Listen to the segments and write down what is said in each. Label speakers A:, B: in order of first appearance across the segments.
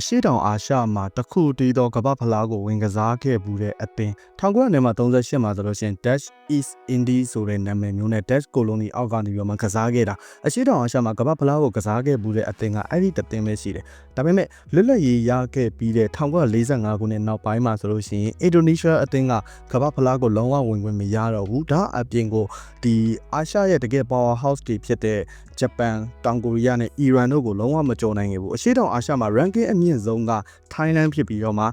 A: အရှိတောင်အာရှမှာတခုတည်းသောကမ္ဘာဖလားကိုဝင်ကစားခဲ့မှုတဲ့အသင်း1938မှာ38မှာဆိုလို့ရှိရင် Dutch East Indies ဆိုတဲ့နာမည်မျိုးနဲ့ Dutch Colony အောက်ကနေပြီးတော့မှကစားခဲ့တာအရှိတောင်အာရှမှာကမ္ဘာဖလားကိုကစားခဲ့မှုတဲ့အသင်းကအဲ့ဒီတသင်းပဲရှိတယ်ဒါပေမဲ့လွတ်လပ်ရေးရခဲ့ပြီးတဲ့1945ခုနှစ်နောက်ပိုင်းမှာဆိုလို့ရှိရင်အင်ဒိုနီးရှားအသင်းကကမ္ဘာဖလားကိုလုံးဝဝင်ခွင့်မရတော့ဘူးဒါအပြင်ကိုဒီအာရှရဲ့တကယ် power house တွေဖြစ်တဲ့ဂျပန်တောင်ကိုရီးယားနဲ့အီရန်တို့ကိုလုံးဝမကြော်နိုင်ခဲ့ဘူးအရှိတောင်အာရှမှာ ranking အမြင့်ဆုံးက Thailand ဖြစ်ပြီးတော့မှ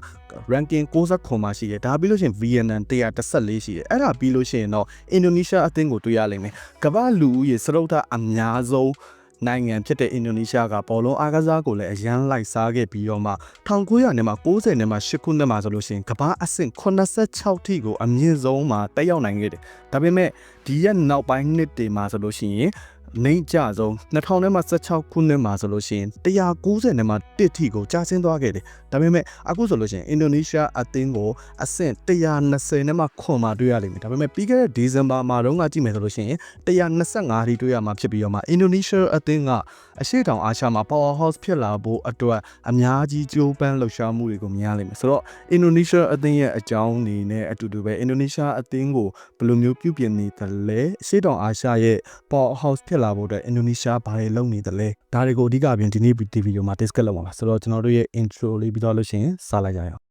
A: ranking 69မှာရှိတယ်ဒါပြီးလို့ရှိရင် Vietnam 114ရှိတယ်အဲ့ဒါပြီးလို့ရှိရင်တော့ Indonesia အသင်းကိုတွေ့ရလိမ့်မယ်ကမ္ဘာလူဦးရေစရုပ်ထအများဆုံးနိုင်ငံဖြစ်တဲ့အင်ဒိုနီးရှားကဘောလုံးအားကစားကိုလည်းအရန်လိုက်စားခဲ့ပြီးတော့မှ1900နဲ့မှ90နဲ့မှ10ခုနှစ်မှာဆိုလို့ရှိရင်ကမ္ဘာအဆင့်86ထိကိုအမြင့်ဆုံးမှာတက်ရောက်နိုင်ခဲ့တယ်။ဒါပေမဲ့ ဒီရက်နောက်ပိုင်းနှစ်တွေမှာဆိုလို့ရှိရင်နှိမ့်ကြဆုံး2000နဲ့မှ16ခုနှစ်မှာဆိုလို့ရှိရင်190နဲ့မှ1ထိကိုကျဆင်းသွားခဲ့တယ်။ဒါပေမဲ့အခုဆိုလို့ရှိရင်အင်ဒိုနီးရှားအသင်းကိုအဆင့်120နဲ့မှခွန်မှာတွေ့ရလိမ့်မယ်။ဒါပေမဲ့ပြီးခဲ့တဲ့ဒီဇင်ဘာမှာတော့ကကြည့်မယ်ဆိုလို့ရှိရင်125ထိတွေ့ရမှာဖြစ်ပြီးတော့မှအင်ဒိုနီးရှားအသင်းကအရှေ့တောင်အာရှမှာ power house ဖြစ်လာဖို့အတွက်အများကြီးကြိုးပမ်းလှုပ်ရှားမှုတွေကိုမြင်ရလိမ့်မယ်။ဆိုတော့အင်ဒိုနီးရှားအသင်းရဲ့အကြောင်းအနေနဲ့အတူတူပဲအင်ဒိုနီးရှားအသင်းကိုဘယ်လိုမျိုးပြုပြင်နေသလဲအရှေ့တောင်အာရှရဲ့ power house ဖြစ်လာဖို့အတွက်အင်ဒိုနီးရှားဘာတွေလုပ်နေသလဲဒါတွေကိုအဓိကအပြင်ဒီနေ့ဒီဗီဒီယိုမှာ discuss လုပ်မှာပါဆိုတော့ကျွန်တော်တို့ရဲ့ intro လေးပြီးတော့လို့ရှိရင်စလိုက်ကြရအောင်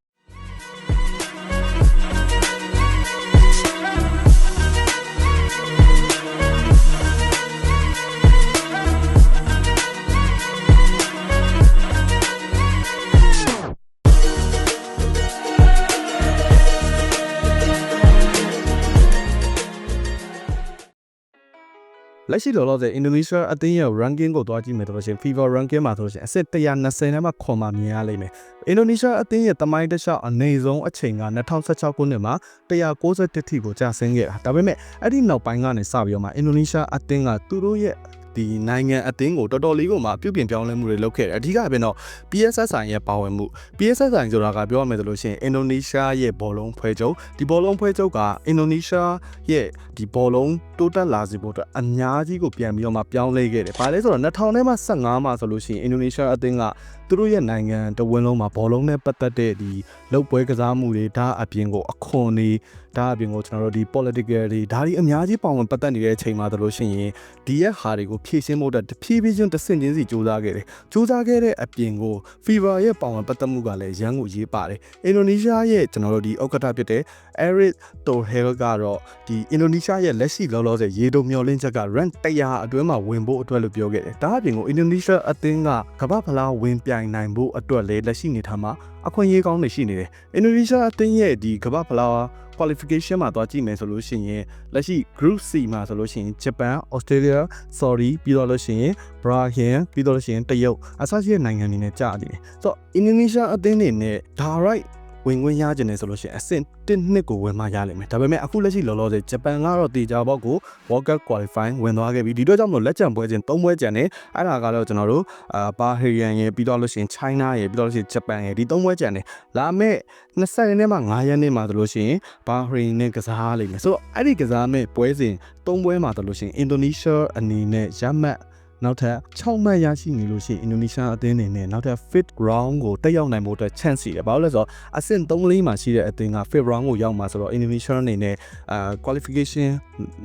A: လက်ရှိလောလောဆယ်အင်ဒိုနီးရှားအသင်းရဲ့ ranking ကိုတွားကြည့်မယ်ဆိုလို့ရှိရင် FIFA ranking မှာဆိုလို့ရှိရင်အဆင့်120နဲ့မှခွန်မှာမြင်ရလိမ့်မယ်။အင်ဒိုနီးရှားအသင်းရဲ့တမိုင်းတစ်လျှောက်အနေဆုံးအချိန်က2016ခုနှစ်မှာ161ထိကိုကျဆင်းခဲ့တာ။ဒါပေမဲ့အဲ့ဒီနောက်ပိုင်းကနေစပြီးတော့မှအင်ဒိုနီးရှားအသင်းကသူတို့ရဲ့ ဒီနိုင်ငံအသင်းကိုတော်တော်လေးကိုမှပြုပြင်ပြောင်းလဲမှုတွေလုပ်ခဲ့တယ်အဓိကပြင်တော့ PSSI ရဲ့ပါဝင်မှု PSSI ဆိုတာကပြောရမယ်ဆိုလို့ရှိရင်အင်ဒိုနီးရှားရဲ့ဘောလုံးဖွဲ့ချုပ်ဒီဘောလုံးဖွဲ့ချုပ်ကအင်ဒိုနီးရှားရဲ့ဒီဘောလုံးတိုးတက်လာစေဖို့အတွက်အများကြီးကိုပြန်ပြီးတော့မှပြောင်းလဲခဲ့တယ်။ဘာလဲဆိုတော့2000နဲ့မှ15မှာဆိုလို့ရှိရင်အင်ဒိုနီးရှားအသင်းကသူတို့ရဲ့နိုင်ငံတဝင်းလုံးမှာဘောလုံးနဲ့ပတ်သက်တဲ့ဒီလုတ်ပွဲကစားမှုတွေဒါအပြင်ကိုအခွန်တွေဒါအပြင်ကိုကျွန်တော်တို့ဒီ political တွေဒါတွေအများကြီးပါဝင်ပတ်သက်နေတဲ့အချိန်မှာဆိုလို့ရှိရင်ဒီရဲ့ဟာတွေကိုဖြည့်ရှင်းဖို့အတွက်တဖြည်းဖြည်းချင်းတစ်ဆင့်ချင်းစီစူးစမ်းခဲ့တယ်။စူးစမ်းခဲ့တဲ့အပြင်ကို FIFA ရဲ့ပါဝင်ပတ်သက်မှုကလည်းရန်ကိုရေးပါတယ်။အင်ဒိုနီးရှားရဲ့ကျွန်တော်တို့ဒီဥက္ကဋ္ဌဖြစ်တဲ့ Eric Thohir ကတော့ဒီအင်ဒိုနီးရှားရဲ့လက်ရှိလောလောဆယ်ရေတုံမျောလင့်ချက်က rank 100အတွင်းမှာဝင်ဖို့အတွက်လို့ပြောခဲ့တယ်။ဒါအပြင်ကိုအင်ဒိုနီးရှားအသင်းကကမ္ဘာဖလားဝင်ပြိုင်နိုင်ဖို့အတွက်လည်းလက်ရှိနေထားမှာအခွင့်အရေးကောင်းတွေရှိနေတယ်။အင်ဒိုနီးရှားအသင်းရဲ့ဒီကမ္ဘာဖလား qualification မှာသွားကြည့်မယ်ဆိုလို့ရှိရင်လက်ရှိ group C မှာဆိုလို့ရှိရင်ဂျပန် Australia Saudi ပြီးတော့လို့ရှိရင် Brazil ပြီးတော့လို့ရှိရင်တရုတ်အစရှိတဲ့နိုင်ငံတွေနဲ့ကြာနေတယ်ဆိုတော့အင်ဒိုနီးရှားအသင်းတွေနဲ့ direct ဝင်ခွင့်ရကြတယ်ဆိုလို့ရှိရင်အဆင့်1နှစ်ကိုဝင်မှရလိမ့်မယ်ဒါပေမဲ့အခုလက်ရှိလောလောဆယ်ဂျပန်ကတော့တေချာဘောက်ကို World Cup qualify ဝင်သွားခဲ့ပြီဒီတော့ကြောင့်မလို့လက်ကျန်ပွဲချင်း၃ပွဲကျန်တယ်အဲ့ဒါကတော့ကျွန်တော်တို့အာပါဟီယန်ရဲ့ပြီးတော့လို့ရှိရင် China ရဲ့ပြီးတော့လို့ရှိရင်ဂျပန်ရဲ့ဒီ၃ပွဲကျန်တယ်လာမဲ့20ရက်နေ့မှ9ရက်နေ့မှဆိုလို့ရှိရင်ဘာဟရီနဲ့ကစားလိမ့်မယ်ဆိုတော့အဲ့ဒီကစားမဲ့ပွဲစဉ်၃ပွဲမှာဆိုလို့ရှိရင်အင်ဒိုနီးရှားအနေနဲ့ရမှတ် နောက်ထပ်6မှတ်ရရှိနေလို့ရှိရင်အင်ဒိုနီးရှားအသင်းအနေနဲ့နောက်ထပ် fit round ကိုတက်ရောက်နိုင်ဖို့အတွက် chance ရှိတယ်။ဘာလို့လဲဆိုတော့အဆင့်3လေးမှာရှိတဲ့အသင်းက fit round ကိုရောက်မှာဆိုတော့အင်ဒိုနီးရှားအနေနဲ့အာ qualification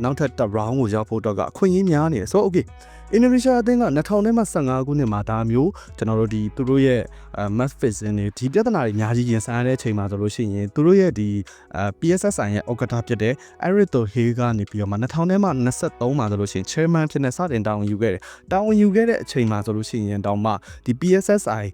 A: နောက်ထပ်တစ် round ကိုရောက်ဖို့အတွက်ကအခွင့်အရေးများနေတယ်။ဆိုတော့ okay အင်ဒိုနီးရှားအသင်းက2015ခုနှစ်မှာဒါမျိုးကျွန်တော်တို့ဒီသူတို့ရဲ့ match fixing တွေဒီပြဿနာတွေအများကြီးရင်ဆိုင်ရတဲ့အချိန်မှာဆိုလို့ရှိရင်သူတို့ရဲ့ဒီ PSSI ရဲ့ဥက္ကဋ္ဌဖြစ်တဲ့ Eric Thohir ကနေပြီးတော့မှ2023မှာဆိုလို့ရှိရင် chairman ဖြစ်နေစတင်တာဝန်ယူခဲ့တယ်။တာဝန်ယူခဲ့တဲ့အချိန်မှာဆိုလို့ရှိရင်တောင်မှဒီ PSSI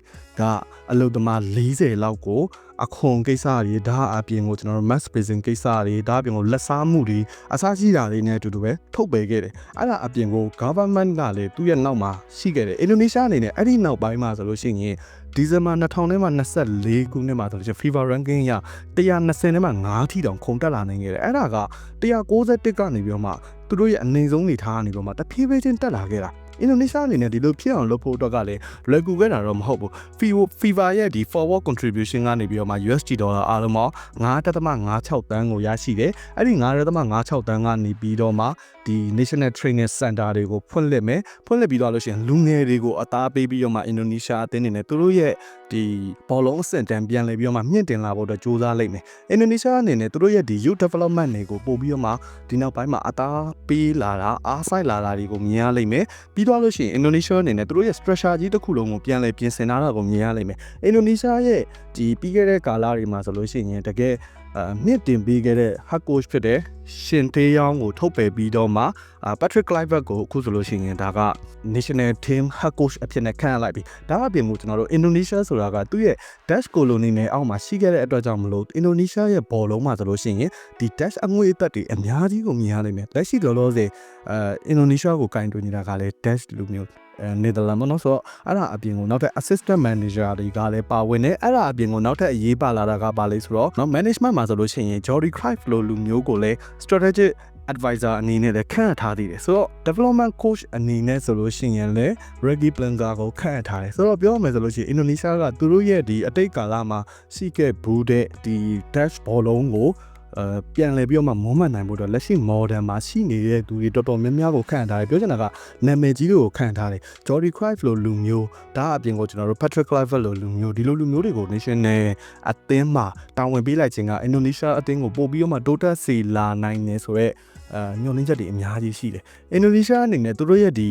A: ကအလုပ်သမား40လောက်ကိုအခွန်ကိစ္စတွေဒါအပြင်ကိုကျွန်တော်တို့ mass prison ကိစ္စတွေဒါအပြင်ကိုလက်စားမှုတွေအစားရှိတာတွေနဲ့အတူတူပဲထုတ်ပယ်ခဲ့တယ်အဲ့ဒါအပြင်ကို government ကလည်းသူ့ရဲ့နောက်မှာရှိခဲ့တယ်အင်ဒိုနီးရှားအနေနဲ့အဲ့ဒီနောက်ပိုင်းမှာဆိုလို့ရှိရင်ဒီဇင်ဘာ2000နဲ့မှ24ခုနှစ်မှာဆိုလို့ရှိရင် FIFA ranking ရ120နဲ့မှ9ထိတောင်ခုန်တက်လာနိုင်ခဲ့တယ်အဲ့ဒါက161ကနေပြီးတော့မှသူတို့ရဲ့အနေဆုံးနေထားကနေပြီးတော့မှတဖြည်းဖြည်းချင်းတက်လာခဲ့တာ အင်ဒိုနီးရှားအနေနဲ့ဒီလိုဖြစ်အောင်လုပ်ဖို့အတွက်ကလည်းလွယ်ကူခဲ့တာတော့မဟုတ်ဘူး FIFO FIFA ရဲ့ဒီ forward contribution ကနေပြီးတော့မှ USD ဒေါ်လာအားလုံးပေါင်း9.56တန်းကိုရရှိတယ်အဲ့ဒီ9.56တန်းကနေပြီးတော့မှဒီ National Training Center တွေကိုဖွင့်လှစ်မယ်ဖွင့်လှစ်ပြီးတော့လို့ရှိရင်လူငယ်တွေကိုအသားပေးပြီးတော့မှအင်ဒိုနီးရှားအသင်းတွေနဲ့သူတို့ရဲ့ဒီဘောလုံးအဆင့်တန်းပြန်လည်ပြီးတော့မှမြင့်တင်လာဖို့အတွက်ကြိုးစားလိုက်မယ်အင်ဒိုနီးရှားအနေနဲ့သူတို့ရဲ့ဒီ youth development တွေကိုပို့ပြီးတော့မှဒီနောက်ပိုင်းမှာအသားပေးလာတာအားဆိုင်လာတာတွေကိုမြင်ရလိမ့်မယ်ပြီးတော့လို့ရှိရင်အင်ဒိုနီးရှားအနေနဲ့သူတို့ရဲ့ structure ကြီးတစ်ခုလုံးကိုပြန်လည်ပြင်ဆင်လာတာကိုမြင်ရလိမ့်မယ်အင်ဒိုနီးရှားရဲ့ဒီပြီးခဲ့တဲ့ကာလတွေမှာဆိုလို့ရှိရင်တကယ်အ မြင့်တင်ပေးခဲ့တဲ့ hard coach ဖြစ်တဲ့ရှင်တေးယောင်းကိုထုတ်ပယ်ပြီးတော့မှအာ Patrick Kluivert ကိုအခုဆိုလို့ရှိရင်ဒါက national team head coach အဖြစ်နဲ့ခန့်အပ်လိုက်ပြီဒါအပြင်မူကျွန်တော်တို့ Indonesia ဆိုတာကသူ့ရဲ့ Dutch colony နဲ့အောက်မှာရှိခဲ့တဲ့အတွက်ကြောင့်မလို့ Indonesia ရဲ့ဘောလုံးမှာဆိုလို့ရှိရင်ဒီ Dutch အငွေအသက်တွေအများကြီးကိုမြင်ရနိုင်တယ်လက်ရှိလောလောဆယ်အဲ Indonesia ကိုကင်တွင်နေတာကလည်း Dutch လူမျိုးအဲ နေဒလန်ပေါ့နော်ဆိုတော့အဲ့ဒါအပြင်ကိုနောက်ထပ် assistant manager တွေကလည်းပါဝင်နေအဲ့ဒါအပြင်ကိုနောက်ထပ်အရေးပါလာတာကပါလေဆိုတော့နော် management မှာဆိုလို့ရှိရင် Jordi Cruyff လိုလူမျိုးကိုလည်း strategic advisor အနေနဲ့လည်းခန့်ထားသေးတယ်ဆိုတော့ development coach အနေနဲ့ဆိုလို့ရှိရင်လည်း Reggie Planga ကိုခန့်ထားတယ်ဆိုတော့ပြောရမယ်ဆိုလို့ရှိရင် Indonesia ကသူတို့ရဲ့ဒီအတိတ်ကာလမှာစီးခဲ့ဘူးတဲ့ဒီ dash ball လုံးကို အဲပြန်လဲပြီးတော့မှမုံမှန်နိုင်ဖို့အတွက်လက်ရှိ modern မှာရှိနေတဲ့သူတွေတော်တော်များများကိုခန့်ထားတယ်ပြောချင်တာကနာမည်ကြီးတွေကိုခန့်ထားတယ် Jordi Cruyff လိုလူမျိုးဒါအပြင်ကိုကျွန်တော်တို့ Patrick Kluivert လိုလူမျိုးဒီလိုလူမျိုးတွေကို national အသင်းမှာတာဝန်ပေးလိုက်ခြင်းက Indonesia အသင်းကိုပို့ပြီးတော့မှတိုးတက်စေလာနိုင်တယ်ဆိုတော့ အဲညှို့နှင်းချက်တွေအများကြီးရှိတယ်။အင်ဒိုနီးရှားအနေနဲ့သူတို့ရဲ့ဒီ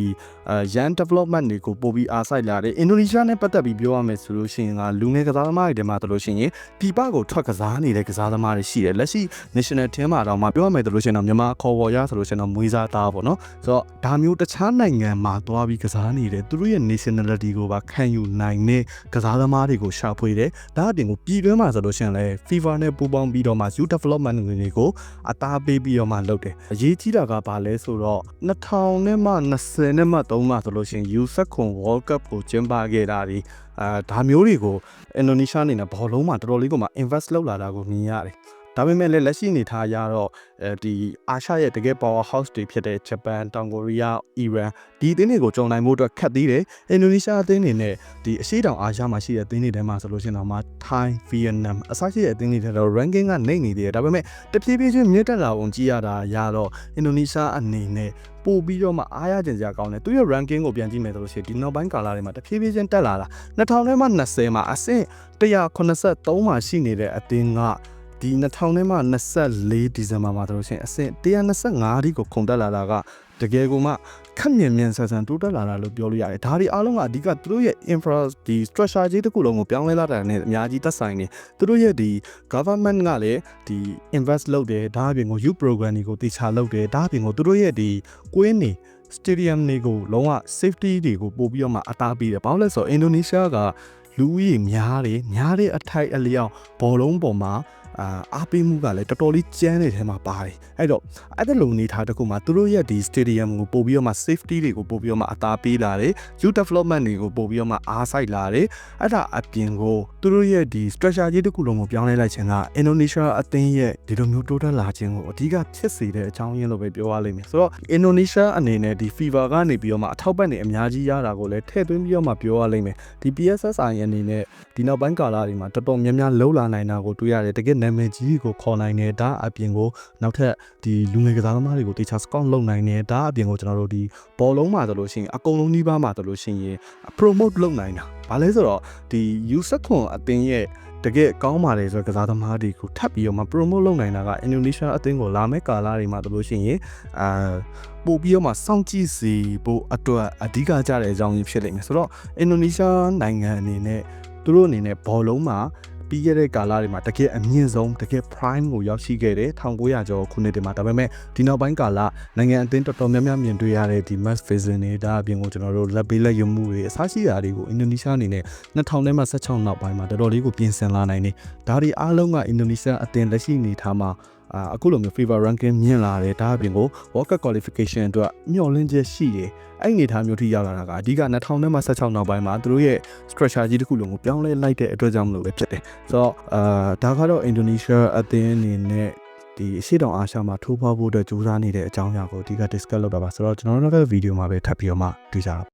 A: အဲ young development တွေကိုပို့ပြီးအားစိုက်လာတယ်။အင်ဒိုနီးရှားနဲ့ပတ်သက်ပြီးပြောရမယ်ဆိုလို့ရှိရင်ကလူငယ်ကစားသမားတွေထဲမှာတို့လို့ရှိရင်ပြည်ပကိုထွက်ကစားနေတဲ့ကစားသမားတွေရှိတယ်။လက်ရှိ national team မှာတော့မှပြောရမယ်ဆိုလို့ရှိရင်တော့မြန်မာခေါ်ဝေါ်ရဆိုလို့ရှိရင်တော့မွေးစားသားပေါ့နော်။ဆိုတော့ဒါမျိုးတခြားနိုင်ငံမှာသွားပြီးကစားနေတယ်။သူတို့ရဲ့ nationality ကိုပါခံယူနိုင်တဲ့ကစားသမားတွေကိုရှာဖွေတယ်။ဒါအပြင်ကိုပြည်တွင်းမှာဆိုလို့ရှိရင်လည်း FIFA နဲ့ပူးပေါင်းပြီးတော့မှ youth development တွေကိုအသားပေးပြီးတော့မှလုပ်တယ်။အရေးကြီးတာကဘာလဲဆိုတော့2000နဲ့မှ20နဲ့မှ3မှဆိုလို့ရှိရင် U19 World Cup ကိုကျင်းပခဲ့တာဒီအာဒါမျိုးတွေကိုအင်ဒိုနီးရှားအနေနဲ့ဘောလုံးမှာတော်တော်လေးကိုမှ invest လုပ်လာတာကိုမြင်ရတယ် ဒါပေမဲ့လည်းလက်ရှိအနေထားရတော့အဲဒီအာရှရဲ့တကယ် power house တွေဖြစ်တဲ့ဂျပန်တောင်ကိုရီးယားအီရန်ဒီအသင်းတွေကိုကြုံနိုင်မှုအတွက်ခက်သေးတယ်အင်ဒိုနီးရှားအသင်းတွေနဲ့ဒီအရှိတောင်အာရှမှာရှိတဲ့အသင်းတွေထဲမှာဆိုလို့ရှိရင်တော့မှထိုင်းဗီယက်နမ်အစရှိတဲ့အသင်းတွေထဲတော့ ranking ကနေနေသေးတယ်ဒါပေမဲ့တဖြည်းဖြည်းချင်းမြင့်တက်လာအောင်ကြည့်ရတာရတော့အင်ဒိုနီးရှားအနေနဲ့ပို့ပြီးတော့မှအားရကျင်စရာကောင်းတယ်သူရဲ့ ranking ကိုပြန်ကြည့်မယ်ဆိုလို့ရှိရင်ဒီနောက်ပိုင်းကာလတွေမှာတဖြည်းဖြည်းချင်းတက်လာတာ2000နဲ့မှ20မှာအဆင့်183မှာရှိနေတဲ့အသင်းက ဒီ2000နဲ့မှ24ဒီဇင်ဘာမှာဆိုလို့ရှိရင်အဆင့်125ဒီကိုခုန်တက်လာတာကတကယ်ကိုမှခက်မြန်မြန်ဆန်ဆန်တိုးတက်လာတာလို့ပြောလို့ရတယ်ဒါတွေအားလုံးကအဓိကသူတို့ရဲ့ infra ဒီ structure ကြီးတစ်ခုလုံးကိုပြောင်းလဲလာတာနဲ့အများကြီးသက်ဆိုင်နေသူတို့ရဲ့ဒီ government ကလည်းဒီ invest လုပ်တယ်ဒါအပြင်ကို youth program တွေကိုတေချာလုပ်တယ်ဒါအပြင်ကိုသူတို့ရဲ့ဒီကွင်းနေ stadium တွေကိုလုံးဝ safety တွေကိုပို့ပြီးတော့မှအသားပေးတယ်ဘာလို့လဲဆိုတော့အင်ဒိုနီးရှားကလူဦးရေများတယ်များတဲ့အထိုက်အလျောက်ဘောလုံးပေါ်မှာ အာအားပေးမှုကလည်းတော်တော်လေးကျန်းတဲ့ထဲမှာပါတယ်အဲ့တော့အဲ့ဒါလိုအနေထားတစ်ခုမှာသူတို့ရဲ့ဒီ stadium ကိုပို့ပြီးတော့မှ safety တွေကိုပို့ပြီးတော့မှအသားပေးလာတယ် youth development တွေကိုပို့ပြီးတော့မှအားစိုက်လာတယ်အဲ့ဒါအပြင်ကိုသူတို့ရဲ့ဒီ structure ကြီးတစ်ခုလုံးကိုပြောင်းလဲလိုက်ခြင်းက Indonesia အသင်းရဲ့ဒီလိုမျိုးတိုးတက်လာခြင်းကိုအဓိကဖြစ်စေတဲ့အကြောင်းရင်းလို့ပဲပြောရလိမ့်မယ်ဆိုတော့ Indonesia အနေနဲ့ဒီ FIFA ကနေပြီးတော့မှအထောက်ပံ့နေအများကြီးရတာကိုလည်းထည့်သွင်းပြီးတော့မှပြောရလိမ့်မယ်ဒီ PSSI အနေနဲ့ဒီနောက်ပိုင်းကာလတွေမှာတော်တော်များများလှုပ်လာနိုင်တာကိုတွေ့ရတယ်တကယ်နာမည်ကြီးကိုခေါ်နိုင်တယ်ဒါအပြင်ကိုနောက်ထပ်ဒီလူငယ်ကစားသမားတွေကိုတေချာ scout လုပ်နိုင်တယ်ဒါအပြင်ကိုကျွန်တော်တို့ဒီဘောလုံးမှာဆိုလို့ရှိရင်အကုန်လုံးနှီးပါးမှာဆိုလို့ရှိရင် promote လုပ်နိုင်တာဘာလဲဆိုတော့ဒီ user ခွန်အသင်းရဲ့တကယ်ကောင်းပါတယ်ဆိုတော့ကစားသမားတွေကိုထပ်ပြီးတော့မှ promote လုပ်နိုင်တာကအင်ဒိုနီးရှားအသင်းကိုလာမယ့်ကာလတွေမှာတို့လို့ရှိရင်အာပို့ပြီးတော့မှစောင့်ကြည့်စီဖို့အတွက်အဓိကကြတဲ့အကြောင်းကြီးဖြစ်လိမ့်မယ်ဆိုတော့အင်ဒိုနီးရှားနိုင်ငံအနေနဲ့သူတို့အနေနဲ့ဘောလုံးမှာ ပြီးခဲ့တဲ့ကာလတွေမှာတကယ်အမြင့်ဆုံးတကယ် prime ကိုရောက်ရှိခဲ့တယ်1900ကျော်ခုနှစ်တွေမှာဒါပေမဲ့ဒီနောက်ပိုင်းကာလနိုင်ငံအသင်းတော်တော်များများမြင်တွေ့ရတဲ့ဒီ mass vision တွေဒါအပြင်ကိုကျွန်တော်တို့လက်ပေးလက်ရမှုတွေအစားရှိတာတွေကိုအင်ဒိုနီးရှားအနေနဲ့2000နဲ့မှ16နောက်ပိုင်းမှာတော်တော်လေးကိုပြင်ဆင်လာနိုင်တယ်ဒါတွေအားလုံးကအင်ဒိုနီးရှားအသင်းလက်ရှိအနေထားမှာ အာအခုလိုမျိုး favor ranking မြင့်လာတယ်ဒါအပြင်ကို World Cup qualification အတွက်မျှော်လင့်ချက်ရှိတယ်အဲ့ဒီအနေထားမျိုးထိရောက်လာတာကအဓိက2000နဲ့မှ16နောက်ပိုင်းမှာသူတို့ရဲ့ structure ကြီးတစ်ခုလုံးကိုပြောင်းလဲလိုက်တဲ့အတွက်ကြောင့်မလို့ပဲဖြစ်တယ်ဆိုတော့အာဒါကတော့ Indonesia အသင်းအနေနဲ့ဒီအရှိတောင်အာရှမှာထိုးဖောက်ဖို့အတွက်ကြိုးစားနေတဲ့အကြောင်းအရာကိုအဓိက discuss လုပ်တာပါဆိုတော့ကျွန်တော်တို့ကဗီဒီယိုမှာပဲထပ်ပြီးတော့မှတွေ့ကြတာ